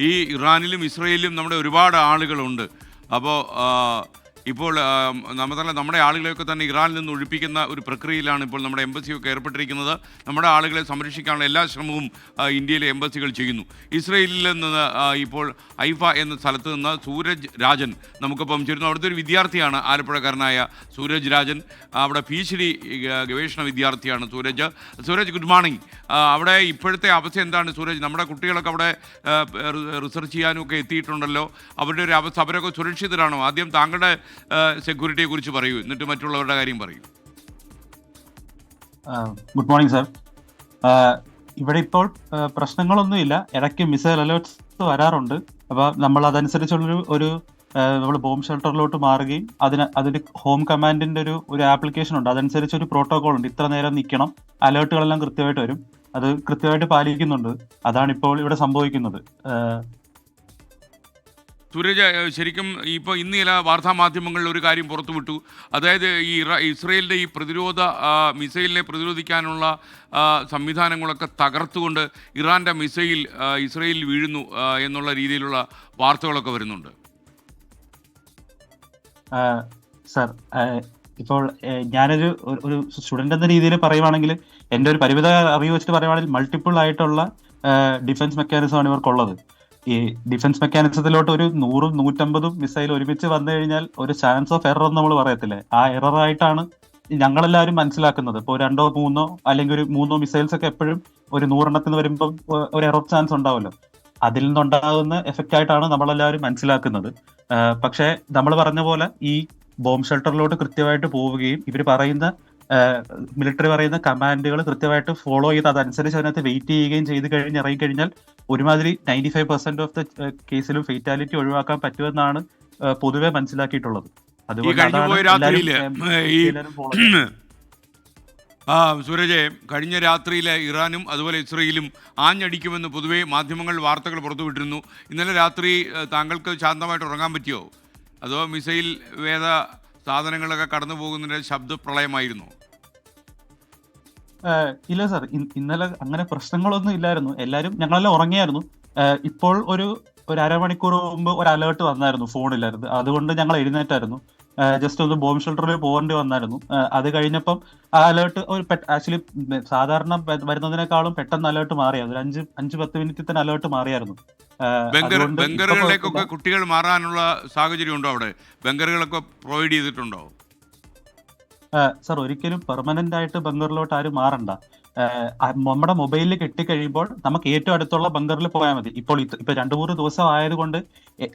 ഈ ഇറാനിലും ഇസ്രയേലിലും നമ്മുടെ ഒരുപാട് ആളുകളുണ്ട്. അപ്പോൾ ഇപ്പോൾ നമ്മളെ നമ്മുടെ ആളുകളെയൊക്കെ തന്നെ ഇറാനിൽ നിന്ന് ഒഴിപ്പിക്കുന്ന ഒരു പ്രക്രിയയിലാണ് ഇപ്പോൾ നമ്മുടെ എംബസിയൊക്കെ ഏർപ്പെട്ടിരിക്കുന്നത്. നമ്മുടെ ആളുകളെ സംരക്ഷിക്കാനുള്ള എല്ലാ ശ്രമവും ഇന്ത്യയിലെ എംബസികൾ ചെയ്യുന്നു. ഇസ്രയേലിൽ നിന്ന് ഇപ്പോൾ ഐഫ എന്ന സ്ഥലത്ത് നിന്ന് സൂരജ് രാജൻ നമുക്കൊപ്പം ചേരുന്നു. അവിടുത്തെ ഒരു വിദ്യാർത്ഥിയാണ് ആലപ്പുഴക്കാരനായ സൂരജ് രാജൻ. അവിടെ ഡി ഗവേഷണ വിദ്യാർത്ഥിയാണ് സൂരജ്. സൂരജ് ഗുഡ് മോർണിംഗ് അവിടെ ഇപ്പോഴത്തെ അവസ്ഥ എന്താണ് സൂരജ്? നമ്മുടെ കുട്ടികളൊക്കെ അവിടെ റിസർച്ച് ചെയ്യാനും ഒക്കെ എത്തിയിട്ടുണ്ടല്ലോ. അവരുടെ ഒരു അവസ്ഥ അവരൊക്കെ സുരക്ഷിതരാണോ? ആദ്യം താങ്കളുടെ സെക്യൂരിറ്റിയെ കുറിച്ച് പറയൂ. എന്നിട്ട് മറ്റുള്ളവരുടെ കാര്യം പറയൂ. ഗുഡ് മോർണിംഗ് സാർ ഇവിടെ ഇപ്പോൾ പ്രശ്നങ്ങളൊന്നും പ്രശ്നങ്ങളൊന്നുമില്ല. ഇടയ്ക്ക് മിസൈൽ അലേർട്സ് വരാറുണ്ട്. അപ്പോൾ നമ്മൾ അതനുസരിച്ചുള്ളൊരു ഒരു നമ്മൾ ബോംബ് ഷെൽട്ടറിലോട്ട് മാറുകയും അതിന് അതിന് ഹോം കമാൻഡിന്റെ ഒരു ഒരു ആപ്ലിക്കേഷൻ ഉണ്ട്. അതനുസരിച്ച് ഒരു പ്രോട്ടോകോൾ ഉണ്ട്. ഇത്ര നേരം നിൽക്കണം അലേർട്ടുകളെല്ലാം കൃത്യമായിട്ട് വരും. അത് കൃത്യമായിട്ട് പാലിക്കുന്നുണ്ട്. അതാണ് ഇപ്പോൾ ഇവിടെ സംഭവിക്കുന്നത്. സൂരജ് ശരിക്കും ഇപ്പോൾ ഇന്ന് ചില വാർത്താ മാധ്യമങ്ങളിൽ ഒരു കാര്യം പുറത്തുവിട്ടു. അതായത് ഈ ഇസ്രയേലിന്റെ ഈ പ്രതിരോധ മിസൈലിനെ പ്രതിരോധിക്കാനുള്ള സംവിധാനങ്ങളൊക്കെ തകർത്തുകൊണ്ട് ഇറാന്റെ മിസൈൽ ഇസ്രയേലിൽ വീഴുന്നു എന്നുള്ള രീതിയിലുള്ള വാർത്തകളൊക്കെ വരുന്നുണ്ട്. സർ ഇപ്പോൾ ഞാനൊരു ഒരു- സ്റ്റുഡന്റ് എന്ന രീതിയിൽ പറയുവാണെങ്കിൽ എന്റെ ഒരു പരിമിത അറിവ് വെച്ചിട്ട് പറയുവാണെങ്കിൽ മൾട്ടിപ്പിൾ ആയിട്ടുള്ള ഡിഫൻസ് മെക്കാനിസമാണ് ഇവർക്കുള്ളത്. ഈ ഡിഫൻസ് മെക്കാനിസത്തിലോട്ട് ഒരു നൂറും നൂറ്റമ്പതും മിസൈൽ ഒരുമിച്ച് വന്നു കഴിഞ്ഞാൽ ഒരു ചാൻസ് ഓഫ് എറർ നമ്മൾ പറയത്തില്ലേ? ആ എറർ ആയിട്ടാണ് ഞങ്ങളെല്ലാവരും മനസ്സിലാക്കുന്നത്. ഇപ്പോൾ രണ്ടോ മൂന്നോ അല്ലെങ്കിൽ ഒരു മൂന്നോ മിസൈൽസ് ഒക്കെ എപ്പോഴും ഒരു നൂറെണ്ണത്തിന് വരുമ്പം ഒരു എറർ ചാൻസ് ഉണ്ടാവുമല്ലോ അതിൽ നിന്നുണ്ടാകുന്ന എഫക്റ്റ് ആയിട്ടാണ് നമ്മളെല്ലാവരും മനസ്സിലാക്കുന്നത്. പക്ഷേ നമ്മൾ പറഞ്ഞ പോലെ ഈ ബോംബ് ഷെൽട്ടറിലോട്ട് കൃത്യമായിട്ട് പോവുകയും ഇവർ പറയുന്ന മിലിറ്ററി പറയുന്ന കമാൻഡുകൾ കൃത്യമായിട്ട് ഫോളോ ചെയ്ത് അതനുസരിച്ച് അതിനകത്ത് വെയിറ്റ് ചെയ്യുകയും ചെയ്ത് കഴിഞ്ഞ് ഇറങ്ങിക്കഴിഞ്ഞാൽ ഒരുമാതിരി ninety five percent of the കേസിലും ഫെയ്റ്റാലിറ്റി ഒഴിവാക്കാൻ പറ്റുമെന്നാണ് പൊതുവെ മനസ്സിലാക്കിയിട്ടുള്ളത്. ആ സൂരജെ കഴിഞ്ഞ രാത്രിയിലെ ഇറാനും അതുപോലെ ഇസ്രയേലും ആഞ്ഞടിക്കുമെന്ന് പൊതുവേ മാധ്യമങ്ങൾ വാർത്തകൾ പുറത്തുവിട്ടിരുന്നു. ഇന്നലെ രാത്രി താങ്കൾക്ക് ശാന്തമായിട്ട് ഉറങ്ങാൻ പറ്റിയോ? അതോ മിസൈൽ വേദ സാധനങ്ങളൊക്കെ കടന്നു പോകുന്നതിന്റെ ശബ്ദപ്രളയമായിരുന്നു? ഇല്ല സാർ. ഇന്നലെ അങ്ങനെ പ്രശ്നങ്ങളൊന്നും ഇല്ലായിരുന്നു. എല്ലാരും ഞങ്ങളെല്ലാം ഉറങ്ങിയായിരുന്നു. ഇപ്പോൾ ഒരു ഒരു അരമണിക്കൂർ മുമ്പ് ഒരു അലേർട്ട് വന്നായിരുന്നു ഫോണിലായിരുന്നു. അതുകൊണ്ട് ഞങ്ങൾ എഴുന്നേറ്റായിരുന്നു. ജസ്റ്റ് ഒന്ന് ബോംബ് ഷെൽട്ടറിൽ പോകേണ്ടി വന്നായിരുന്നു. അത് കഴിഞ്ഞപ്പം ആ അലേർട്ട് ഒരു ആക്ച്വലി സാധാരണ വരുന്നതിനേക്കാളും പെട്ടെന്ന് അലേർട്ട് മാറിയായിരുന്നു ഒരു അഞ്ച് അഞ്ച് പത്ത് മിനിറ്റിൽ തന്നെ അലേർട്ട് മാറിയായിരുന്നു. കുട്ടികൾ മാറാനുള്ള സാഹചര്യം ഉണ്ടോ അവിടെ? ബംഗറുകളൊക്കെ പ്രൊവൈഡ് ചെയ്തിട്ടുണ്ടോ? സാർ ഒരിക്കലും പെർമനന്റ് ആയിട്ട് ബങ്കറിലോട്ട് ആരും മാറണ്ട. നമ്മുടെ മൊബൈലിൽ കിട്ടിക്കഴിയുമ്പോൾ നമുക്ക് ഏറ്റവും അടുത്തുള്ള ബങ്കറിൽ പോയാൽ മതി. ഇപ്പോൾ ഇപ്പൊ രണ്ടു മൂന്ന് ദിവസം ആയതുകൊണ്ട്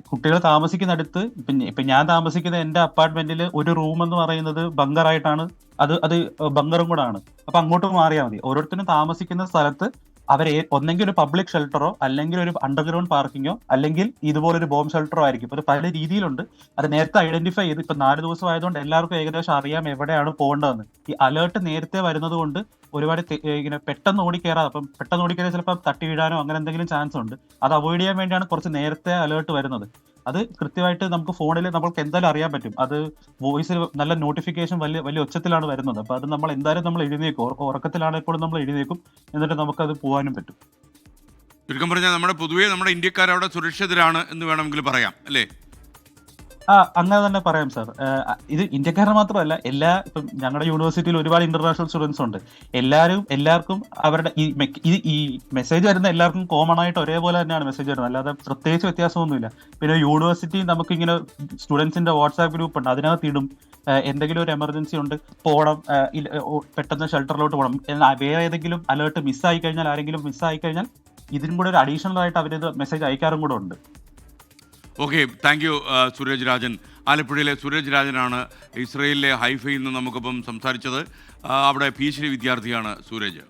കുട്ടികൾ താമസിക്കുന്ന അടുത്ത് ഇപ്പൊ ഞാൻ താമസിക്കുന്ന എന്റെ അപ്പാർട്ട്മെന്റിൽ ഒരു റൂം എന്ന് പറയുന്നത് ബങ്കറായിട്ടാണ് അത് അത് ബങ്കറും കൂടെ ആണ് അപ്പൊ അങ്ങോട്ട് മാറിയാൽ മതി. ഓരോരുത്തരും താമസിക്കുന്ന സ്ഥലത്ത് അവർ ഒന്നെങ്കിൽ ഒരു പബ്ലിക് ഷെൽട്ടറോ അല്ലെങ്കിൽ ഒരു അണ്ടർഗ്രൗണ്ട് പാർക്കിങ്ങോ അല്ലെങ്കിൽ ഇതുപോലൊരു ബോംബ് ഷെൽട്ടറോ ആയിരിക്കും. അത് പല രീതിയിലുണ്ട്. അത് നേരത്തെ ഐഡന്റിഫൈ ചെയ്ത്. ഇപ്പൊ നാല് ദിവസം ആയതുകൊണ്ട് എല്ലാവർക്കും ഏകദേശം അറിയാം എവിടെയാണ് പോകേണ്ടതെന്ന്. ഈ അലേർട്ട് നേരത്തെ വരുന്നത് കൊണ്ട് ഒരുപാട് ഇങ്ങനെ പെട്ടെന്ന് ഓടിക്കയറാതെ അപ്പം പെട്ടെന്ന് ഓടിക്കയറിയാൽ ചിലപ്പോൾ തട്ടി വീഴാനോ അങ്ങനെ എന്തെങ്കിലും ചാൻസ് ഉണ്ട്. അത് അവോയ്ഡ് ചെയ്യാൻ വേണ്ടിയാണ് കുറച്ച് നേരത്തെ അലേർട്ട് വരുന്നത്. അത് കൃത്യമായിട്ട് നമുക്ക് ഫോണിൽ നമുക്ക് എന്തായാലും അറിയാൻ പറ്റും. അത് വോയിസിൽ നല്ല നോട്ടിഫിക്കേഷൻ വലിയ വലിയ ഒച്ചത്തിലാണ് വരുന്നത്. അപ്പൊ അത് നമ്മൾ എന്തായാലും നമ്മൾ എഴുന്നേക്കും ഉറ- ഉറക്കത്തിലാണെപ്പോഴും നമ്മൾ എഴുന്നേക്കും എന്നിട്ട് നമുക്ക് അത് പോകാനും പറ്റും. ചുരുക്കം പറഞ്ഞാൽ നമ്മുടെ പൊതുവേ നമ്മുടെ ഇന്ത്യക്കാർ അവിടെ സുരക്ഷിതരാണ് എന്ന് വേണമെങ്കിൽ പറയാം അല്ലേ? ആ അങ്ങനെ തന്നെ പറയാം സാർ ഇത് ഇന്ത്യക്കാരുടെ മാത്രമല്ല എല്ലാ ഇപ്പം ഞങ്ങളുടെ യൂണിവേഴ്സിറ്റിയിൽ ഒരുപാട് ഇന്റർനാഷണൽ സ്റ്റുഡൻസ് ഉണ്ട്. എല്ലാവരും എല്ലാവർക്കും അവരുടെ ഈ ഈ മെസ്സേജ് വരുന്ന എല്ലാവർക്കും കോമൺ ആയിട്ട് ഒരേപോലെ തന്നെയാണ് മെസ്സേജ് വരുന്നത്. അല്ലാതെ പ്രത്യേകിച്ച് വ്യത്യാസമൊന്നുമില്ല. പിന്നെ യൂണിവേഴ്സിറ്റി നമുക്ക് ഇങ്ങനെ സ്റ്റുഡൻസിന്റെ വാട്സാപ്പ് ഗ്രൂപ്പ് ഉണ്ട് അതിനകത്ത് ഇടും. എന്തെങ്കിലും ഒരു എമർജൻസി ഉണ്ട് പോകണം പെട്ടെന്ന് ഷെൽട്ടറിലോട്ട് പോകണം വേറെ ഏതെങ്കിലും അലേർട്ട് മിസ്സായി കഴിഞ്ഞാൽ ആരെങ്കിലും മിസ്സായി കഴിഞ്ഞാൽ ഇതിനും കൂടെ ഒരു അഡീഷണൽ ആയിട്ട് അവരിത് മെസ്സേജ് അയക്കാറും കൂടെ ഉണ്ട്. Okay thank you Suraj Rajan ആലപ്പുഴയിലെ സുരേജ് രാജനാണ് ഇസ്രയേലിലെ ഹൈഫയിൽ നിന്ന് നമുക്കിപ്പം സംസാരിച്ചത്. അവിടെ പി എച്ച് ഡി വിദ്യാർത്ഥിയാണ് സൂരജ്.